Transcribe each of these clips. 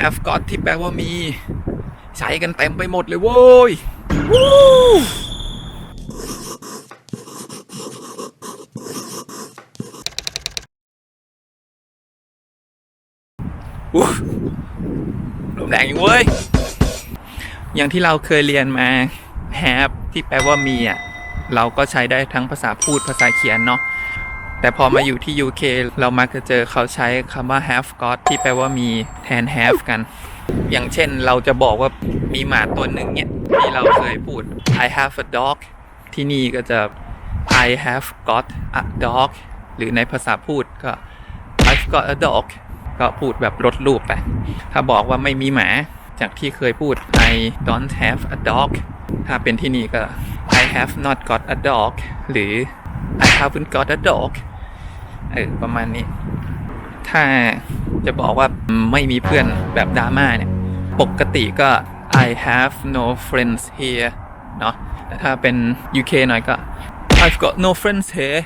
have got ที่แปลว่ามี ใช้กันเต็มไปหมดเลยโว้ยวู้อู้ลมแรงอยู่เว้ย อย่างที่เราเคยเรียนมา have ที่แปลว่ามีอะ เราก็ใช้ได้ทั้งภาษาพูดภาษาเขียนเนาะ แต่พอมาอยู่ที่ UK เรามักจะเจอเขาใช้คำว่า have got ที่แปลว่ามีแทน have กัน อย่างเช่นเราจะบอกว่ามีหมาตัวหนึ่งเนี่ยที่เราเคยพูด I have a dog ที่นี่ก็จะ I have got a dog หรือในภาษาพูดก็ I've got a dog ก็พูดแบบลดรูปไป ถ้าบอกว่าไม่มีหมาจากที่เคยพูด I don't have a dog ถ้าเป็นที่นี่ก็ I have not got a dog หรือ I haven't got a dog เออประมาณนี้ ถ้าจะบอกว่าไม่มีเพื่อนแบบดราม่าเนี่ย ปกติก็ I have no friends here เนาะแต่ถ้าเป็น UK หน่อยก็ I've got no friends here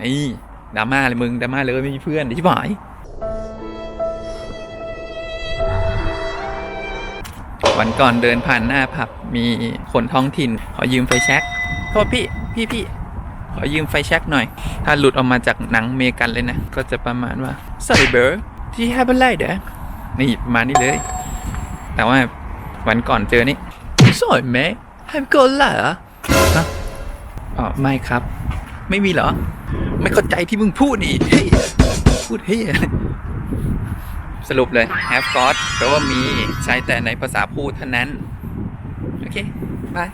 นี่ดราม่าเลยมึงดราม่าเลยไม่มีเพื่อนที่บ่ายวันก่อนเดินผ่านหน้าผับมีคนท้องถิ่นขอยืมไฟแช็กโทษพี่พี่พี่ ขอยืมไฟแช็กหน่อย ถ้าหลุดออกมาจากหนังเมกันเลยนะ ก็จะประมาณว่า sorry bro do you have a lighter นี่ประมาณนี้เลย แต่ว่าวันก่อนเจอนี่ sorry mate have you got a lighter ฮะอ๋อไม่ครับ ไม่มีเหรอ ไม่เข้าใจที่มึงพูดดิเฮ้ยพูดเฮ้ยสรุปเลย have got แปลว่ามีใช้แต่ในภาษาพูดเท่านั้น โอเคบาย